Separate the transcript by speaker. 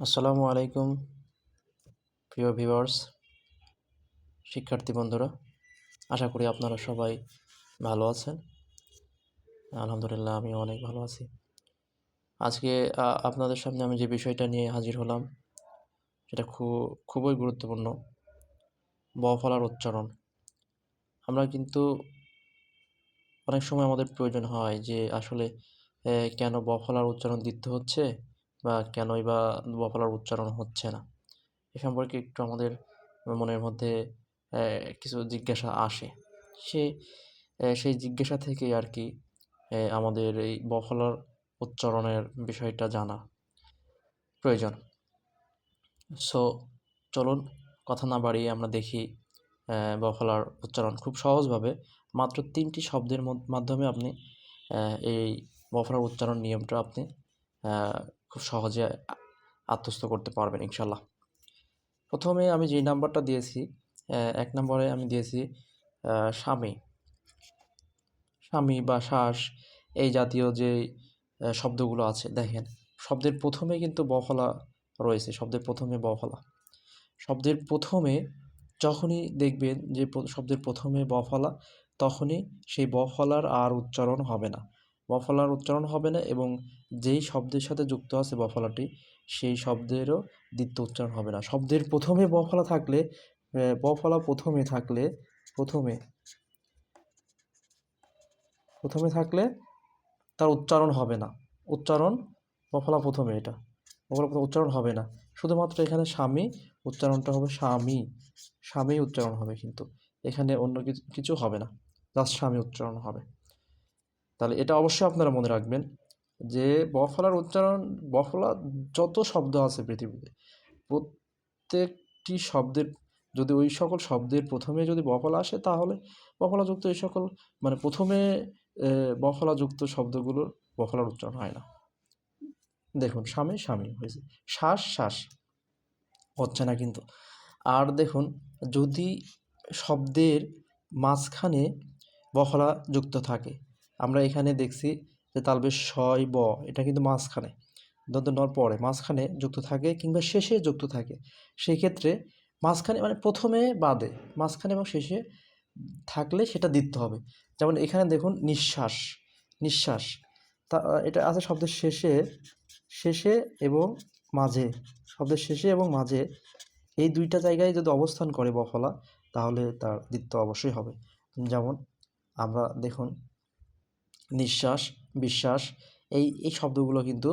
Speaker 1: আসসালামু আলাইকুম, প্রিয় ভিউয়ার্স, শিক্ষার্থী বন্ধুরা। আশা করি আপনারা সবাই ভালো আছেন। আলহামদুলিল্লাহ আমি অনেক ভালো আছি। আজকে আপনাদের সামনে আমি যে বিষয়টা নিয়ে হাজির হলাম, সেটা খুব খুবই গুরুত্বপূর্ণ ব ফলার উচ্চারণ। আমরা কিন্তু অনেক সময় আমাদের প্রয়োজন হয় যে আসলে কেন ব ফলার উচ্চারণ দিতে হচ্ছে? বা কেনই বা বফলার উচ্চারণ হচ্ছে না। এ সম্পর্কে একটু আমাদের মনের মধ্যে কিছু জিজ্ঞাসা আসে। সে সেই জিজ্ঞাসা থেকে আর কি আমাদের এই বফলার উচ্চারণের বিষয়টা জানা প্রয়োজন। সো, চলুন কথা না বাড়িয়ে আমরা দেখি বফলার উচ্চারণ খুব সহজভাবে। মাত্র তিনটি শব্দের মাধ্যমে আপনি এই বফলার উচ্চারণ নিয়মটা আপনি খুব সহজে আত্মস্থ করতে পারবেন ইনশাল্লাহ। প্রথমে আমি যে নাম্বারটা দিয়েছি এক নম্বরে আমি দিয়েছি স্বামী। স্বামী বা শ্বাস, এই জাতীয় যে শব্দগুলো আছে, দেখেন, শব্দের প্রথমে কিন্তু বফলা রয়েছে, শব্দের প্রথমে বফলা শব্দের প্রথমে যখনই দেখবেন যে শব্দের প্রথমে বফলা তখনই সেই বফলার আর উচ্চারণ হবে না। বফলার উচ্চারণ হবে না এবং যেই শব্দের সাথে যুক্ত আছে বফলাটি, সেই শব্দেরও দ্বিতীয় উচ্চারণ হবে না। শব্দের প্রথমে বফলা থাকলে বফলা প্রথমে থাকলে, প্রথমে প্রথমে থাকলে তার উচ্চারণ হবে না। উচ্চারণ বফলা প্রথমে এটা। বফলা প্রথমে উচ্চারণ হবে না। শুধুমাত্র এখানে স্বামী, উচ্চারণটা হবে স্বামী। স্বামী উচ্চারণ হবে কিন্তু। এখানে অন্য কিছু কিছু হবে না। জাস্ট স্বামী উচ্চারণ হবে। তাহলে এটা অবশ্যই আপনারা মনে রাখবেন যে বফলার উচ্চারণ, বফলা যত শব্দ আছে পৃথিবীতে, প্রত্যেকটি শব্দের, যদি ওই সকল শব্দের প্রথমে যদি বফলা আসে, তাহলে বফলাযুক্ত এই সকল মানে প্রথমে বফলাযুক্ত শব্দগুলোর বফলার উচ্চারণ হয় না। দেখুন স্বামী স্বামী হয়েছে। শ্বাস শ্বাস হচ্ছে না কিন্তু। আর দেখুন, যদি শব্দের মাঝখানে বফলা যুক্ত থাকে আমরা এখানে দেখছি যে তালবে শয় ব, এটা কিন্তু মাঝখানে। দন্ত নর পরে, মাঝখানে যুক্ত থাকে কিংবা শেষে যুক্ত থাকে। সেই ক্ষেত্রে মাঝখানে মানে প্রথমে বাদে, মাঝখানে এবং শেষে থাকলে সেটা দিতে হবে। যেমন এখানে দেখুন নিঃশ্বাস নিঃশ্বাস। তা, এটা আছে শব্দের শেষে শেষে এবং মাঝে, শব্দের শেষে এবং মাঝে। এই দুইটা জায়গায় যদি অবস্থান করে বফলা, তাহলে তার দ্বিত্ব অবশ্যই হবে। যেমন আমরা দেখুন নিঃশ্বাস বিশ্বাস এই এই শব্দগুলো কিন্তু